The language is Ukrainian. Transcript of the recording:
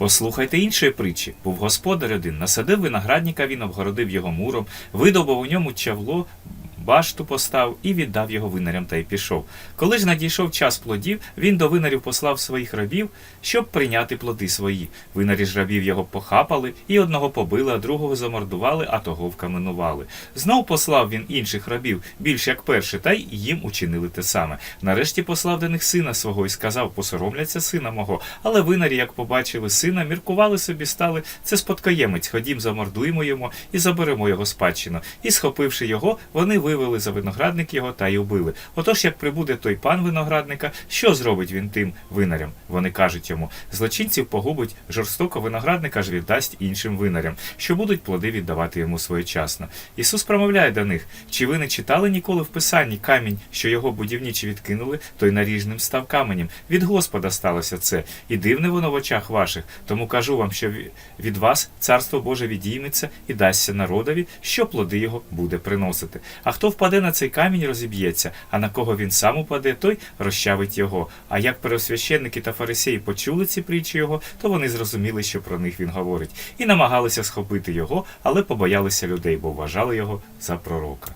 Послухайте іншої притчі. Був господар один, насадив виноградника, він обгородив його муром, видобув у ньому чавло, башту постав і віддав його винарям та й пішов. Коли ж надійшов час плодів, він до винарів послав своїх рабів, щоб прийняти плоди свої. Винарі ж рабів його похапали, і одного побили, а другого замордували, а того вкаменували. Знов послав він інших рабів, більш як перший, та й їм учинили те саме. Нарешті послав до них сина свого і сказав: посоромляться сина мого. Але винарі, як побачили сина, міркували собі, стали це спадкоємець. Ходім, замордуємо йому і заберемо його спадщину. І, схопивши його, вони вивели за виноградник його та й убили. Отож, як прибуде той пан виноградника, що зробить він тим винарям? Вони кажуть йому: злочинців погубить жорстоко виноградника ж віддасть іншим винарям, що будуть плоди віддавати йому своєчасно. Ісус промовляє до них: чи ви не читали ніколи в Писанні камінь, що його будівничі відкинули, той наріжним став каменем. Від Господа сталося це, і дивне воно в очах ваших. Тому кажу вам, що від вас царство Боже відійметься і дасться народові, що плоди його буде приносити. А хто впаде на цей камінь, розіб'ється, а на кого він сам упаде, той розчавить його. А як пересвященники та фарисеї почули ці притчі його, то вони зрозуміли, що про них він говорить, і намагалися схопити його, але побоялися людей, бо вважали його за пророка.